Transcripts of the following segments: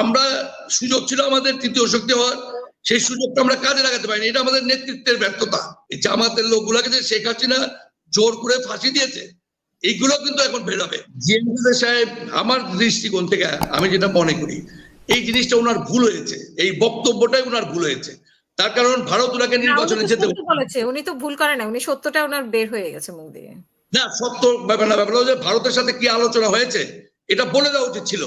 আমরা সুযোগ ছিল আমাদের তৃতীয় শক্তি হওয়ার। সেই সুযোগটা আমরা কাজে লাগাতে পারিনি। এটা আমাদের নেতৃত্বের ব্যর্থতা। এই জামাতের লোকগুলাকে যে শেখ হাসিনা জোর করে ফাঁসি দিয়েছে এইগুলো কিন্তু এখন বেরোবে জিএমসি সাহেব আমার দৃষ্টিকোণ থেকে আমি যেটা মনে করি এই জিনিসটা ওনার ভুল হয়েছে। এই বক্তব্যটাই ওনার ভুল হয়েছে। তার কারণ ভারত ওনাকে নির্বাচনে যেতে বলেছে। উনি তো ভুল করে না উনি সত্যটা ওনার বের হয়ে গেছে মুখ দিয়ে। না সত্য ব্যাপার না ব্যাপার যে ভারতের সাথে কি আলোচনা হয়েছে এটা বলে দেওয়া উচিত ছিল।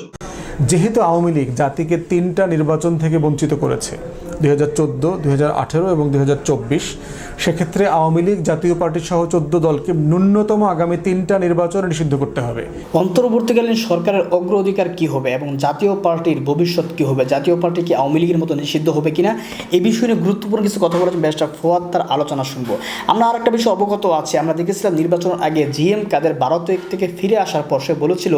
যেহেতু আওয়ামী লীগ জাতিকে তিনটা নির্বাচন থেকে বঞ্চিত করেছে, দুই হাজার চোদ্দ, দুই হাজার আঠেরো এবং দুই হাজার চব্বিশ, সেক্ষেত্রে আওয়ামী লীগ জাতীয় পার্টি সহ চোদ্দ দলকে ন্যূনতম আগামী তিনটা নির্বাচনে নিষিদ্ধ করতে হবে। অন্তর্বর্তীকালীন সরকারের অগ্রাধিকার কি হবে এবং জাতীয় পার্টির ভবিষ্যৎ কি হবে? জাতীয় পার্টি কি আওয়ামী লীগের মতো নিষিদ্ধ হবে কিনা? এই বিষয়ে নিয়ে গুরুত্বপূর্ণ কিছু কথা বলেছেন ব্যারিস্টার ফোয়াদ, তার আলোচনা শুনব। আমরা আর একটা বিষয় অবগত আছি। আমরা দেখেছিলাম নির্বাচনের আগে জিএম কাদের ভারত থেকে ফিরে আসার পর সে বলেছিল,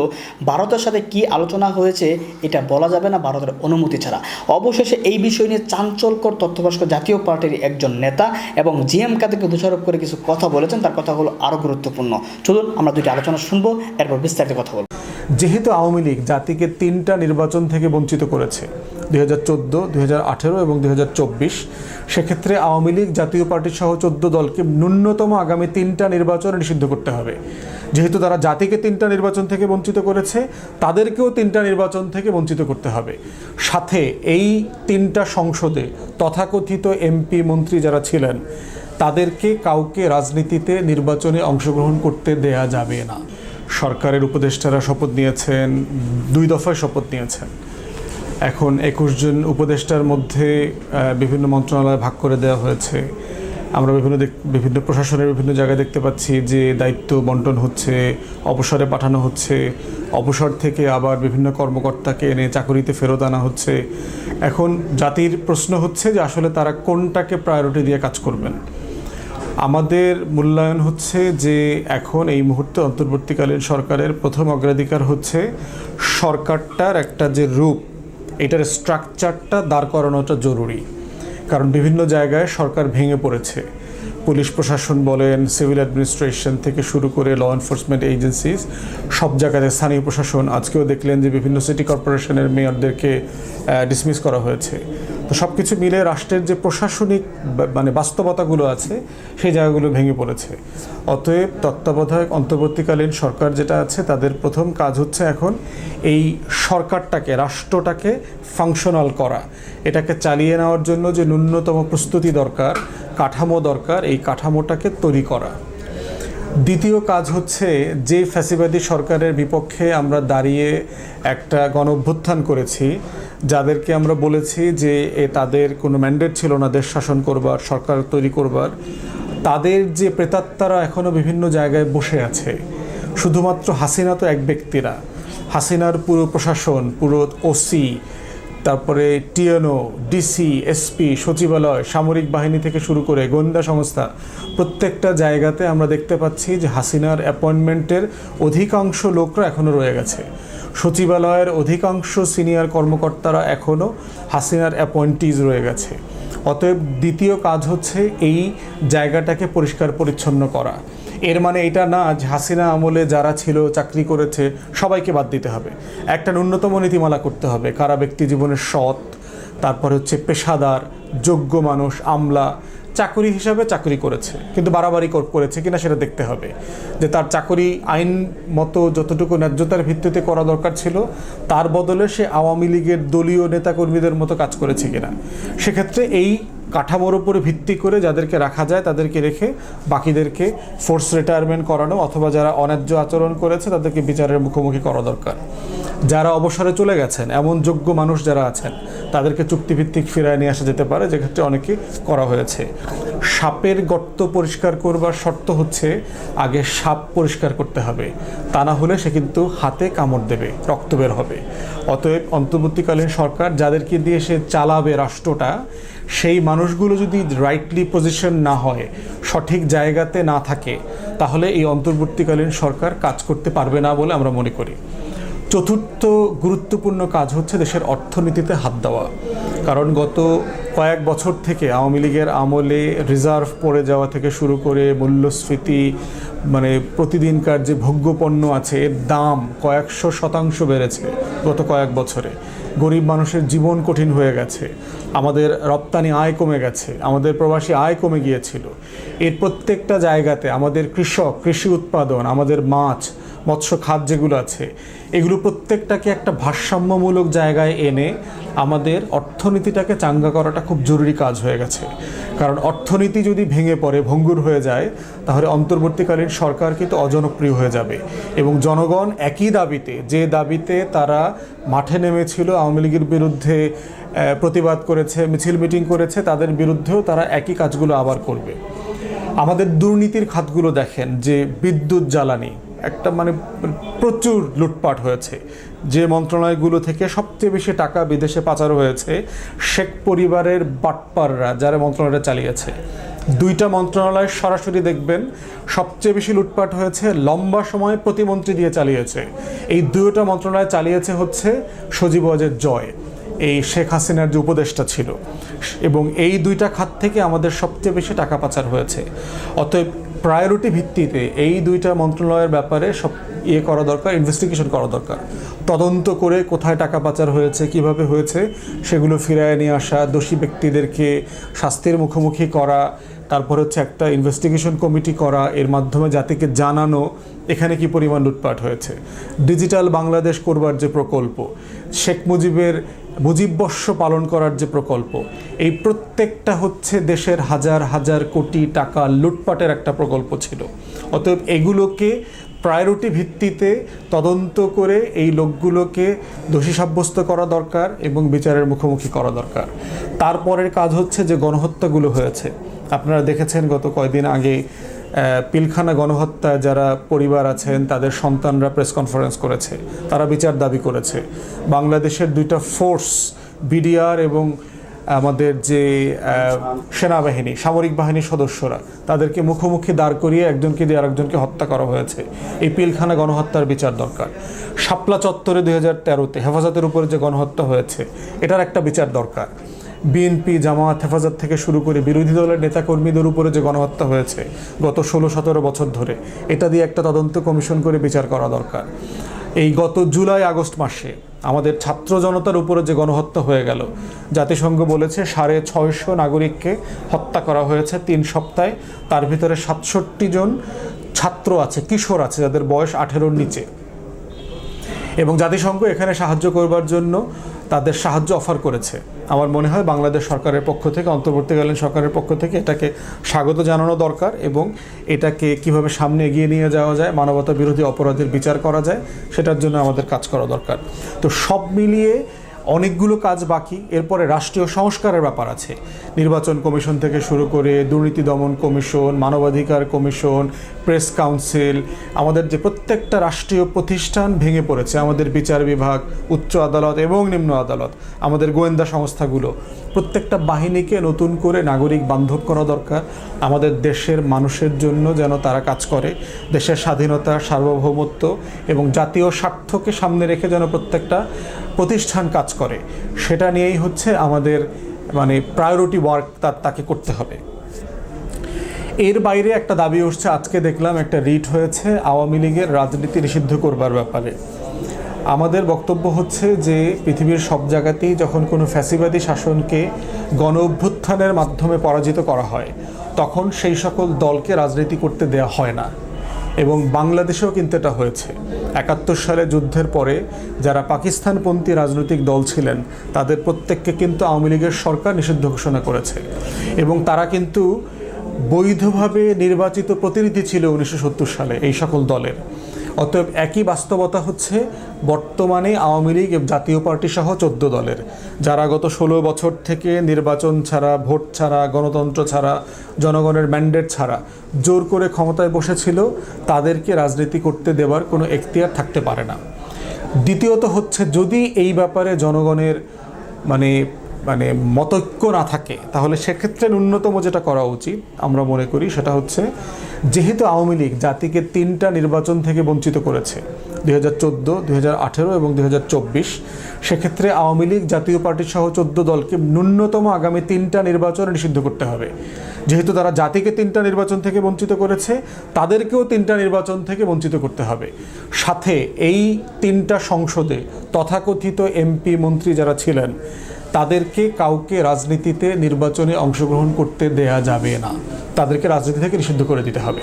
ভারতের সাথে কি আলোচনা হয়েছে এটা বলা যাবে না ভারতের অনুমতি ছাড়া। অবশেষে এই বিষয় নিয়ে চাঞ্চল্যকর তথ্যভাস্ক জাতীয় পার্টির একজন নেতা এবং জিএম কাদেরকে দোষারোপ করে কিছু কথা বলেছেন। তার কথাগুলো আরও গুরুত্বপূর্ণ। চলুন, আমরা দুটি আলোচনা শুনব, এরপর বিস্তারিত কথা বলব। যেহেতু আওয়ামী লীগ জাতিকে তিনটা নির্বাচন থেকে বঞ্চিত করেছে দুই হাজার চোদ্দ, দুই হাজার আঠেরো এবং দুই হাজার চব্বিশ। সেক্ষেত্রে আওয়ামী লীগ জাতীয় পার্টি সহ চোদ্দ দলকে ন্যূনতম আগামী তিনটা নির্বাচন নিষিদ্ধ করতে হবে। যেহেতু তারা জাতিকে তিনটা নির্বাচন থেকে বঞ্চিত করেছে, তাদেরকেও তিনটা নির্বাচন থেকে বঞ্চিত করতে হবে। সাথে এই তিনটা সংসদে তথাকথিত এমপি মন্ত্রী যারা ছিলেন, তাদেরকে কাউকে রাজনীতিতে নির্বাচনে অংশগ্রহণ করতে দেয়া যাবে না। সরকারের উপদেষ্টারা শপথ নিয়েছেন, দুই দফায় শপথ নিয়েছেন। এখন একুশ জন উপদেষ্টার মধ্যে বিভিন্ন মন্ত্রণালয় ভাগ করে দেওয়া হয়েছে। আমরা বিভিন্ন বিভিন্ন প্রশাসনের বিভিন্ন জায়গায় দেখতে পাচ্ছি যে দায়িত্ব বন্টন হচ্ছে, অবসরে পাঠানো হচ্ছে, অবসর থেকে আবার বিভিন্ন কর্মকর্তাকে এনে চাকরিতে ফেরত আনা হচ্ছে। এখন জাতির প্রশ্ন হচ্ছে যে আসলে তারা কোনটাকে প্রায়োরিটি দিয়ে কাজ করবেন? আমাদের মূল্যায়ন হচ্ছে যে এখন এই মুহূর্তে অন্তর্বর্তীকালীন সরকারের প্রথম অগ্রাধিকার হচ্ছে সরকারটার একটা যে রূপ এটার স্ট্রাকচারটা দাঁড় করানোটা জরুরি। কারণ বিভিন্ন জায়গায় সরকার ভেঙে পড়েছে। পুলিশ প্রশাসন বলেন সিভিল অ্যাডমিনিস্ট্রেশন থেকে শুরু করে ল এনফোর্সমেন্ট এজেন্সিস সব জায়গাতে স্থানীয় প্রশাসন। আজকেও দেখলেন যে বিভিন্ন সিটি কর্পোরেশনের মেয়রদেরকে ডিসমিস করা হয়েছে। তো সব কিছু মিলে রাষ্ট্রের যে প্রশাসনিক মানে বাস্তবতাগুলো আছে, সেই জায়গাগুলো ভেঙে পড়েছে। অতএব তত্ত্বাবধায়ক অন্তর্বর্তীকালীন সরকার যেটা আছে, তাদের প্রথম কাজ হচ্ছে এখন এই সরকারটাকে, রাষ্ট্রটাকে ফাংশনাল করা। এটাকে চালিয়ে নেওয়ার জন্য যে ন্যূনতম প্রস্তুতি দরকার, কাঠামো দরকার, এই কাঠামোটাকে তৈরি করা। দ্বিতীয় কাজ হচ্ছে যে ফ্যাসিবাদী সরকারের বিপক্ষে আমরা দাঁড়িয়ে একটা গণ অভ্যুত্থান করেছি, যাদেরকে আমরা বলেছি যে এ তাদের কোনো ম্যান্ডেট ছিল না দেশ শাসন করবার, সরকার তৈরি করবার। তাদের যে প্রেতাত্মারা এখনও বিভিন্ন জায়গায় বসে আছে, শুধুমাত্র হাসিনা তো এক ব্যক্তিরা। হাসিনার পুরো প্রশাসন, পুরো ওসি তারপরে টিএনও, ডিসি, এসপি, সচিবালয়, সামরিক বাহিনী থেকে শুরু করে গোয়েন্দা সংস্থা, প্রত্যেকটা জায়গাতে আমরা দেখতে পাচ্ছি যে হাসিনার অ্যাপয়েন্টমেন্টের অধিকাংশ লোকরা এখনও রয়ে গেছে। সচিবালয়ের অধিকাংশ সিনিয়র কর্মকর্তারা এখনও হাসিনার অ্যাপয়েন্টিজ রয়ে গেছে। অতএব দ্বিতীয় কাজ হচ্ছে এই জায়গাটাকে পরিষ্কার পরিচ্ছন্ন করা। এর মানে এটা না যে হাসিনা আমলে যারা ছিল, চাকরি করেছে, সবাইকে বাদ দিতে হবে। একটা ন্যূনতম নীতিমালা করতে হবে। কারা ব্যক্তি জীবনের সৎ, তারপরে হচ্ছে পেশাদার, যোগ্য মানুষ, আমলা, চাকরি হিসাবে চাকরি করেছে, কিন্তু বাড়াবাড়ি কর- করেছে কিনা সেটা দেখতে হবে। যে তার চাকরি আইন মতো যতটুকু ন্যায্যতার ভিত্তিতে করা দরকার ছিল, তার বদলে সে আওয়ামী লীগের দলীয় নেতাকর্মীদের মতো কাজ করেছে কিনা। সেক্ষেত্রে এই কাঠামোর উপরে ভিত্তি করে যাদেরকে রাখা যায় তাদেরকে রেখে বাকিদেরকে ফোর্স রিটায়ারমেন্ট করানো অথবা যারা অন্যায্য আচরণ করেছে তাদেরকে বিচারের মুখোমুখি করা দরকার। যারা অবসরে চলে গেছেন, এমন যোগ্য মানুষ যারা আছেন, তাদেরকে চুক্তিভিত্তিক ফিরায় নিয়ে আসা যেতে পারে যেক্ষেত্রে অনেকে করা হয়েছে। সাপের গর্ত পরিষ্কার করবার শর্ত হচ্ছে আগে সাপ পরিষ্কার করতে হবে। তা না হলে সে কিন্তু হাতে কামড় দেবে, রক্ত বের হবে। অতএব অন্তর্বর্তীকালীন সরকার যাদেরকে দিয়ে সে চালাবে রাষ্ট্রটা সেই মানুষগুলো যদি রাইটলি পজিশন না হয়, সঠিক জায়গাতে না থাকে, তাহলে এই অন্তর্বর্তীকালীন সরকার কাজ করতে পারবে না বলে আমরা মনে করি। চতুর্থ গুরুত্বপূর্ণ কাজ হচ্ছে দেশের অর্থনীতিতে হাত দেওয়া। কারণ গত কয়েক বছর থেকে আওয়ামী লীগের আমলে রিজার্ভ পড়ে যাওয়া থেকে শুরু করে মূল্যস্ফীতি মানে প্রতিদিনকার যে ভোগ্যপণ্য আছে, এর দাম কয়েকশো শতাংশ বেড়েছে গত কয়েক বছরে। গরিব মানুষের জীবন কঠিন হয়ে গেছে, আমাদের রপ্তানি আয় কমে গেছে, আমাদের প্রবাসী আয় কমে গিয়েছিল। এর প্রত্যেকটা জায়গাতে আমাদের কৃষক, কৃষি উৎপাদন, আমাদের মাছ মৎস্য খাত যেগুলো আছে, এগুলো প্রত্যেকটাকে একটা ভারসাম্যমূলক জায়গায় এনে আমাদের অর্থনীতিটাকে চাঙ্গা করাটা খুব জরুরি কাজ হয়ে গেছে। কারণ অর্থনীতি যদি ভেঙে পড়ে, ভঙ্গুর হয়ে যায়, তাহলে অন্তর্বর্তীকালীন সরকার কিন্তু অজনপ্রিয় হয়ে যাবে এবং জনগণ একই দাবিতে, যে দাবিতে তারা মাঠে নেমেছিল, আওয়ামী লীগের বিরুদ্ধে প্রতিবাদ করেছে, মিছিল মিটিং করেছে, তাদের বিরুদ্ধেও তারা একই কাজগুলো আবার করবে। আমাদের দুর্নীতির খাতগুলো দেখেন, যে বিদ্যুৎ জ্বালানি একটা মানে প্রচুর লুটপাট হয়েছে। যে মন্ত্রণালয়গুলো থেকে সবচেয়ে বেশি টাকা বিদেশে পাচার হয়েছে, শেখ পরিবারের বাটপাররা যারা মন্ত্রণালয়টা চালিয়েছে। দুইটা মন্ত্রণালয় সরাসরি দেখবেন, সবচেয়ে বেশি লুটপাট হয়েছে, লম্বা সময় প্রতিমন্ত্রী দিয়ে চালিয়েছে। এই দুইটা মন্ত্রণালয় চালিয়েছে হচ্ছে সজীব ওয়াজের জয়, এই শেখ হাসিনার যে উপদেষ্টা ছিল। এবং এই দুইটা খাত থেকে আমাদের সবচেয়ে বেশি টাকা পাচার হয়েছে। অতএব প্রায়োরিটি ভিত্তিতে এই দুইটা মন্ত্রণালয়ের ব্যাপারে সব ইয়ে করা দরকার ইনভেস্টিগেশন করা দরকার। তদন্ত করে কোথায় টাকা পাচার হয়েছে, কীভাবে হয়েছে, সেগুলো ফিরায় নিয়ে আসা, দোষী ব্যক্তিদেরকে শাস্তির মুখোমুখি করা, তারপর হচ্ছে একটা ইনভেস্টিগেশন কমিটি করা, এর মাধ্যমে জাতিকে জানানো এখানে কি পরিমাণ লুটপাট হয়েছে? ডিজিটাল বাংলাদেশ করবার যে প্রকল্প, শেখ মুজিবের মুজিববর্ষ পালন করার যে প্রকল্প, এই প্রত্যেকটা হচ্ছে দেশের হাজার হাজার কোটি টাকা লুটপাটের একটা প্রকল্প ছিল। অতএব এগুলোকে প্রায়োরিটি ভিত্তিতে তদন্ত করে এই লোকগুলোকে দোষী সাব্যস্ত করা দরকার এবং বিচারের মুখোমুখি করা দরকার। তারপরের কাজ হচ্ছে যে গণহত্যাগুলো হয়েছে। আপনারা দেখেছেন গত কয়দিন আগে পিলখানা গণহত্যা যারা পরিবার আছেন, তাদের সন্তানরা প্রেস কনফারেন্স করেছে। তারা বিচার দাবি করেছে। বাংলাদেশের দুইটা ফোর্স বিডিআর এবং আমাদের যে সেনাবাহিনী, সামরিক বাহিনীর সদস্যরা, তাদেরকে মুখোমুখি দাঁড় করিয়ে একজনকে দিয়ে আরেকজনকে হত্যা করা হয়েছে। এই পিলখানা গণহত্যার বিচার দরকার। শাপলা চত্বরে দুই হাজার তেরোতে হেফাজতের উপরে যে গণহত্যা হয়েছে, এটার একটা বিচার দরকার। বিএনপি জামাত হেফাজত থেকে শুরু করে বিরোধী দলের নেতাকর্মীদের উপরে যে গণহত্যা হয়েছে গত ষোলো সতেরো বছর ধরে, এটা দিয়ে একটা তদন্ত কমিশন করে বিচার করা দরকার। এই গত জুলাই আগস্ট মাসে আমাদের ছাত্র জনতার উপরে যে গণহত্যা হয়ে গেল, জাতিসংঘ বলেছে সাড়ে ছয়শো নাগরিককে হত্যা করা হয়েছে তিন সপ্তাহে, তার ভিতরে সাতষট্টি জন ছাত্র আছে, কিশোর আছে, যাদের বয়স আঠেরোর নিচে। এবং জাতিসংঘ এখানে সাহায্য করবার জন্য তাদের সাহায্য অফার করেছে। আমার মনে হয় বাংলাদেশ সরকারের পক্ষ থেকে, অন্তর্বর্তীকালীন সরকারের পক্ষ থেকে এটাকে স্বাগত জানানো দরকার এবং এটাকে কীভাবে সামনে এগিয়ে নিয়ে যাওয়া যায় মানবতা বিরোধী অপরাধের বিচার করা যায়, সেটার জন্য আমাদের কাজ করা দরকার। তো সব মিলিয়ে অনেকগুলো কাজ বাকি, এরপরে রাষ্ট্রীয় সংস্কারের ব্যাপার আছে। নির্বাচন কমিশন থেকে শুরু করে দুর্নীতি দমন কমিশন, মানবাধিকার কমিশন, প্রেস কাউন্সিল, আমাদের যে প্রত্যেকটা রাষ্ট্রীয় প্রতিষ্ঠান ভেঙে পড়েছে, আমাদের বিচার বিভাগ, উচ্চ আদালত এবং নিম্ন আদালত, আমাদের গোয়েন্দা সংস্থাগুলো। প্রত্যেকটা বাহিনীকে নতুন করে নাগরিক বান্ধব করা দরকার। আমাদের দেশের মানুষের জন্য যেন তারা কাজ করে। দেশের স্বাধীনতা, সার্বভৌমত্ব এবং জাতীয় স্বার্থকে সামনে রেখে যেন প্রত্যেকটা প্রতিষ্ঠান কাজ করে। সেটা নিয়েই হচ্ছে আমাদের মানে প্রায়োরিটি ওয়ার্ক তার তাকে করতে হবে। এর বাইরে একটা দাবি উঠছে, আজকে দেখলাম একটা রিট হয়েছে আওয়ামী লীগের রাজনীতি নিষিদ্ধ করবার ব্যাপারে। আমাদের বক্তব্য হচ্ছে যে পৃথিবীর সব জায়গাতেই যখন কোনো ফ্যাসিবাদী শাসনকে গণ অভ্যুত্থানের মাধ্যমে পরাজিত করা হয়, তখন সেই সকল দলকে রাজনীতি করতে দেওয়া হয় না। এবং বাংলাদেশেও কিন্তু এটা হয়েছে। একাত্তর সালে যুদ্ধের পরে যারা পাকিস্তানপন্থী রাজনৈতিক দল ছিলেন, তাদের প্রত্যেককে কিন্তু আওয়ামী লীগের সরকার নিষিদ্ধ ঘোষণা করেছে। এবং তারা কিন্তু বৈধভাবে নির্বাচিত প্রতিনিধি ছিল উনিশশো সত্তর সালে এই সকল দলের। অতএব একই বাস্তবতা হচ্ছে বর্তমানে আওয়ামী লীগ জাতীয় পার্টি সহ চোদ্দ দলের, যারা গত ষোলো বছর থেকে নির্বাচন ছাড়া, ভোট ছাড়া, গণতন্ত্র ছাড়া, জনগণের ম্যান্ডেট ছাড়া জোর করে ক্ষমতায় বসেছিল, তাদেরকে রাজনীতি করতে দেওয়ার কোনো এখতিয়ার থাকতে পারে না। দ্বিতীয়ত হচ্ছে যদি এই ব্যাপারে জনগণের মানে মানে মতৈক্য না থাকে, তাহলে সেক্ষেত্রে ন্যূনতম যেটা করা উচিত, আমরা মনে করি সেটা হচ্ছে যেহেতু আওয়ামী লীগ জাতিকে তিনটা নির্বাচন থেকে বঞ্চিত করেছে, দুই হাজার চোদ্দ, দুই হাজার আঠেরো এবং দুই হাজার চব্বিশ, সেক্ষেত্রে আওয়ামী লীগ জাতীয় পার্টি সহ চোদ্দ দলকে ন্যূনতম আগামী তিনটা নির্বাচনে নিষিদ্ধ করতে হবে। যেহেতু তারা জাতিকে তিনটা নির্বাচন থেকে বঞ্চিত করেছে, তাদেরকেও তিনটা নির্বাচন থেকে বঞ্চিত করতে হবে। সাথে এই তিনটা সংসদে তথাকথিত এমপি মন্ত্রী যারা ছিলেন তাদেরকে কাউকে রাজনীতিতে নির্বাচনে অংশগ্রহণ করতে দেয়া যাবে না। তাদেরকে রাজনীতি থেকে নিষিদ্ধ করে দিতে হবে।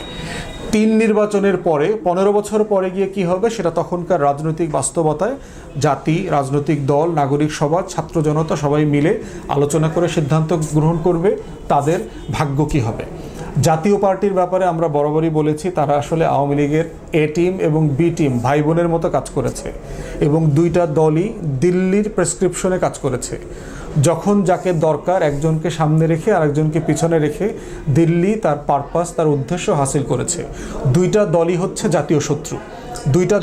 তিন নির্বাচনের পরে, পনেরো বছর পরে গিয়ে কি হবে সেটা তখনকার রাজনৈতিক বাস্তবতায়। জাতি, রাজনৈতিক দল, নাগরিক সভা, ছাত্র জনতা সবাই মিলে আলোচনা করে সিদ্ধান্ত গ্রহণ করবে। তাদের ভাগ্য কি হবে? জাতীয় পার্টির ব্যাপারে আমরা বরাবরই বলেছি, তারা আসলে আওয়ামী লীগের এ টিম এবং বি টিম ভাই বোনের মতো কাজ করেছে এবং দুইটা দলই দিল্লির প্রেসক্রিপশনে কাজ করেছে। যখন যাকে দরকার একজনকে সামনে রেখে আরেকজনকে পিছনে রেখে দিল্লি তার পারপাস, তার উদ্দেশ্য হাসিল করেছে। দুইটা দলই হচ্ছে জাতীয় শত্রু। দুইটা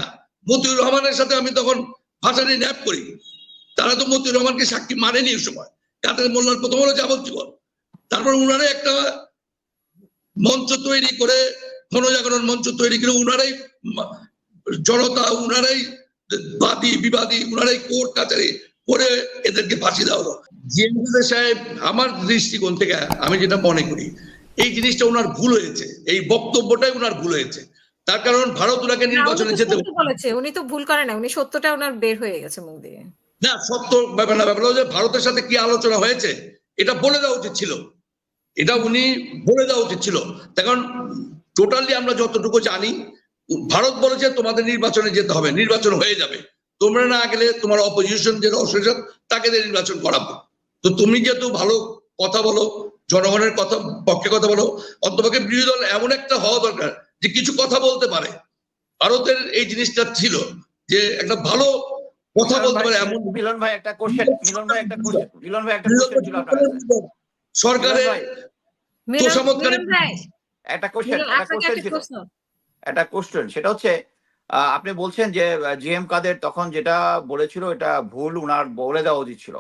মতিউর রহমানের সাথে আমি তখন ভাষাটি ন্যাপ করি। তারা তো মতিউর রহমানকে সাক্ষী মানেনি ওই সময়। কাদের মোল্লার প্রথম হলো যাবজ্জীবন। তারপর উনারা একটা মঞ্চ তৈরি করে গণজাগরণ মঞ্চ তৈরি করে উনারাই জনতা উনারাই বাদী বিবাদী উনারাই কোর্ট কাছারি করে এদেরকে ফাঁসি দেওয়া হলো। জিএমকাদের সাহেব আমার দৃষ্টিকোণ থেকে আমি যেটা মনে করি এই জিনিসটা ওনার ভুল হয়েছে এই বক্তব্যটাই ওনার ভুল হয়েছে। তার কারণ ভারত ওনাকে না, নির্বাচনে যেতে বলেছে উনি তো ভুল করে না উনি সত্যটা ওনার বের হয়ে গেছে মুখ দিয়ে। না সত্য ব্যাপার না ব্যাপার যে ভারতের সাথে কি আলোচনা হয়েছে এটা বলে দেওয়া উচিত ছিল। এটা উনি বলে দেওয়া উচিত ছিল। কারণ টোটালি আমরা যতটুকু জানি ভারত বলেছে তোমাদের নির্বাচনে যেতে হবে নির্বাচন হয়ে যাবে। তোমরা না গেলে তোমার অপোজিশন যে অপোজিশন তাকে নির্বাচন করাবো। তো তুমি যেহেতু ভালো কথা বলো জনগণের কথা পক্ষে কথা বলো অন্তপক্ষে বিরোধী দল এমন একটা হওয়া দরকার যে কিছু কথা বলতে পারে। ভারতের এই জিনিসটা ছিল যে একটা ভালো কথা বলতে পারে এমন মিলন ভাই একটা কোশ্চেন মিলন ভাই একটা কোশ্চেন মিলন ভাই একটা কোশ্চেন ছিল আপনার সরকারের একটা কোশ্চেন একটা সেটা হচ্ছে আপনি বলছেন যে জিএম কাদের তখন যেটা বলেছিল এটা ভুল উনার বলে দেওয়া উচিত ছিল।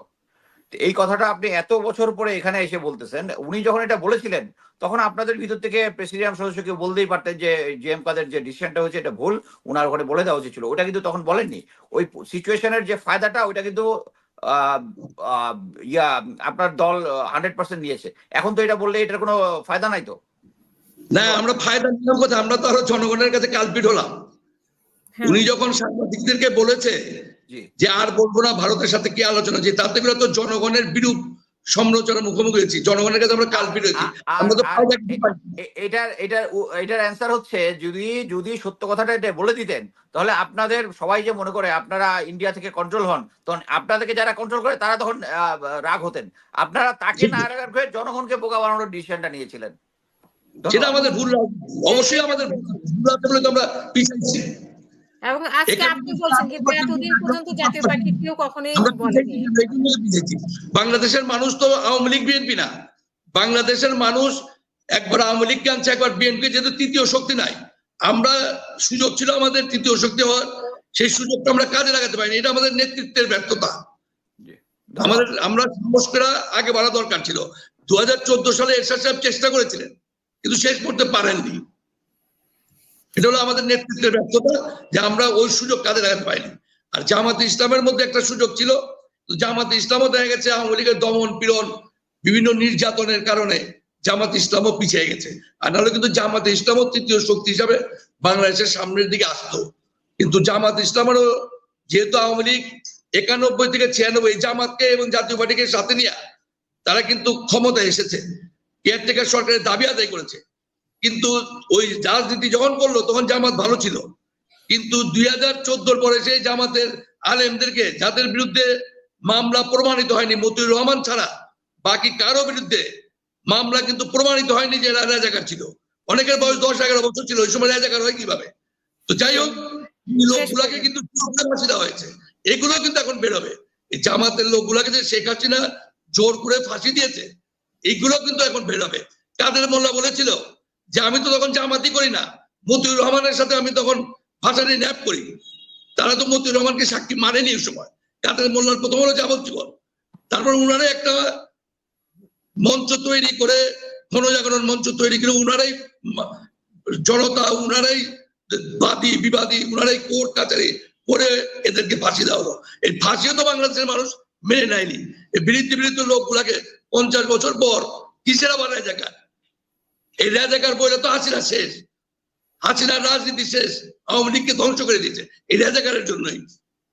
এই কথাটা আপনি এত বছর পরে এখানে এসে বলতেছেন উনি যখন এটা বলেছিলেন তখন আপনাদের ভিতর থেকে প্রেসিডিয়াম সদস্যকে বলতেই পারতেন যে জিএম কাদের যে ডিসিশনটা হয়েছে এটা ভুল উনার ঘরে বলে দেওয়া উচিত ছিল। ওটা কিন্তু তখন বলেননি। ওই সিচুয়েশনের যে ফায়দাটা ওইটা কিন্তু ইয়া আপনার দল হান্ড্রেড পার্সেন্ট নিয়েছে। এখন তো এটা বললে এটার কোনো ফায়দা নাই তো? না আমরা ফায়দা নিলাম কথা আমরা তো আরও জনগণের কাছে কালপিট হলাম। হ্যাঁ। উনি যখন সাংবাদিকদেরকে বলেছে যে আর বলব না ভারতের সাথে কি আলোচনা? যে তাতে বিরত তো জনগণের বিরূপ সমালোচনার মুখোমুখি হয়েছি জনগণের কাছে আমরা কালপিট হয়েছি আমরা তো এটার এটার এটার অ্যান্সার হচ্ছে যদি যদি সত্য কথাটা এটা বলে দিতেন তাহলে আপনাদের সবাই যে মনে করে আপনারা ইন্ডিয়া থেকে কন্ট্রোল হন তখন আপনাদেরকে যারা কন্ট্রোল করে তারা তখন রাগ হতেন। আপনারা তাকে না রাগ করে জনগণকে বোকা বানানোর ডিসিশনটা নিয়েছিলেন। সেটা আমাদের ভুল অবশ্যই আমাদের ভুল আমরা পিছাইছি। এবং আজকে আপনি বলছেন কিন্তু এতদিন পর্যন্ত জাতীয় পার্টি কেউ কখনোই বলেনি। বাংলাদেশের মানুষ তো আওয়ামী লীগ বিএনপি না। বাংলাদেশের মানুষ একবার আওয়ামী লীগকে আনছে একবার বিএনপি যেহেতু তৃতীয় শক্তি নাই। আমরা সুযোগ ছিল আমাদের তৃতীয় শক্তি হওয়ার। সেই সুযোগটা আমরা কাজে লাগাতে পারিনি। এটা আমাদের নেতৃত্বের ব্যর্থতা। আমাদের আমরা সাহস করে আগে বাড়া দরকার ছিল। দু হাজার চোদ্দ সালে এরশাদ সাহেব চেষ্টা করেছিলেন কিন্তু শেষ করতে পারেননি। এটা হলো আমাদের নেতৃত্বের ব্যর্থতা, যে আমরা ওই সুযোগ কাজে লাগাতে পারিনি আর জামাত ইসলামের মধ্যে একটা সুযোগ ছিল জামাত ইসলামও দেখা গেছে আওয়ামী লীগের দমন পীড়ন, বিভিন্ন নির্যাতনের কারণে জামাত ইসলামও পিছিয়ে গেছে। আর নাহলে কিন্তু জামাত ইসলামও তৃতীয় শক্তি হিসাবে বাংলাদেশের সামনের দিকে আসতো। কিন্তু জামাত ইসলামেরও যেহেতু আওয়ামী লীগ একানব্বই থেকে ছিয়ানব্বই জামাতকে এবং জাতীয় পার্টিকে সাথে নিয়ে তারা কিন্তু ক্ষমতায় এসেছে। কেয়ারটেকার সরকারের দাবি আদায় করেছে। কিন্তু ওই রাজনীতি যখন করল, তখন জামাত ভালো ছিল। কিন্তু দুই হাজার পরে সেই জামাতের আলেমদেরকে, যাদের বিরুদ্ধে মামলা প্রমাণিত হয়নি মতিউর রহমান ছাড়া, বাকি কারও বিরুদ্ধে মামলা কিন্তু প্রমাণিত হয়নি যে এরা রাজাকার ছিল। অনেকের বয়স দশ এগারো বছর ছিল, ওই সময় রাজাকার হয় কীভাবে? তো যাই হোক লোকগুলাকে কিন্তু হয়েছে। এগুলো কিন্তু এখন বেরোবে এই জামাতের লোকগুলাকে যে শেখ হাসিনা জোর করে ফাঁসি দিয়েছে এইগুলো কিন্তু এখন বেরোবে কাদের মোল্লা বলেছিল? যে আমি তো তখন জামাতি করি না। মতিউর রহমানের সাথে আমি তখন ভাষাটি ন্যাপ করি। তারা তো মতিউর রহমানকে সাক্ষী মানেনি ওই সময়। কাদের মোল্লার প্রথম হলো যাবজ্জীবন। তারপর উনারা একটা মঞ্চ তৈরি করে গণজাগরণ মঞ্চ তৈরি করে উনারাই জনতা, উনারাই বাদী, বিবাদী, উনারাই কোর্ট, কাচারি করে এদেরকে ফাঁসি দেওয়া হলো। এই ফাঁসিও তো বাংলাদেশের মানুষ মেনে নেয়নি। এই বিরুদ্ধে বিরুদ্ধে লোকগুলাকে পঞ্চাশ বছর পর কিসেরা বানায় রাজাকার এই রাজাকার বইলে তো হাসিনা শেষ। হাসিনার রাজনীতি শেষ। আওয়ামী লীগকে ধ্বংস করে দিয়েছে। এই রাজাকারের জন্যই।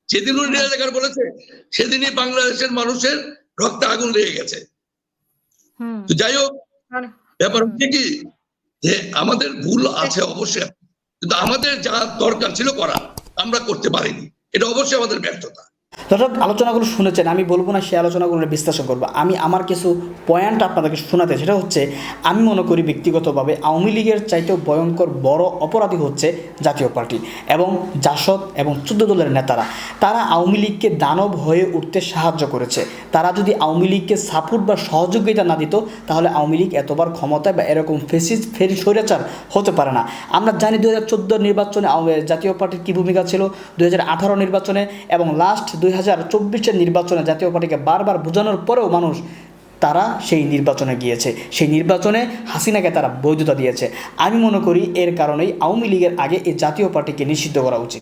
যেদিন উনি রাজাকার বলেছে সেদিনই বাংলাদেশের মানুষের রক্তে আগুন লেগে গেছে। তো যাই হোক মানে- ব্যাপার হচ্ছে কি যে আমাদের ভুল আছে অবশ্যই। কিন্তু আমাদের যা দরকার ছিল করা আমরা করতে পারিনি। এটা অবশ্যই আমাদের ব্যর্থতা। দর্শক, আলোচনাগুলো শুনেছেন, আমি বলব না সেই আলোচনাগুলো বিশ্লেষণ করব। আমি আমার কিছু পয়েন্ট আপনাদেরকে শোনাতে, সেটা হচ্ছে, আমি মনে করি ব্যক্তিগতভাবে আওয়ামী লীগের চাইতেও ভয়ঙ্কর বড় অপরাধী হচ্ছে জাতীয় পার্টি এবং জাসদ এবং চোদ্দ দলের নেতারা। তারা আওয়ামী লীগকে দানব হয়ে উঠতে সাহায্য করেছে। তারা যদি আওয়ামী লীগকে সাপোর্ট বা সহযোগিতা না দিত, তাহলে আওয়ামী লীগ এতবার ক্ষমতায় বা এরকম ফেসিস, ফেরি স্বৈরাচার হতে পারে না। আমরা জানি দু হাজার চোদ্দ নির্বাচনে জাতীয় পার্টির কী ভূমিকা ছিল? দু হাজার আঠারো নির্বাচনে এবং লাস্ট দুই হাজার চব্বিশের নির্বাচনে জাতীয় পার্টিকে বারবার বোঝানোর পরেও মানুষ তারা সেই নির্বাচনে গিয়েছে। সেই নির্বাচনে হাসিনাকে তারা বৈধতা দিয়েছে। আমি মনে করি এর কারণেই আওয়ামী লীগের আগে এই জাতীয় পার্টিকে নিষিদ্ধ করা উচিত।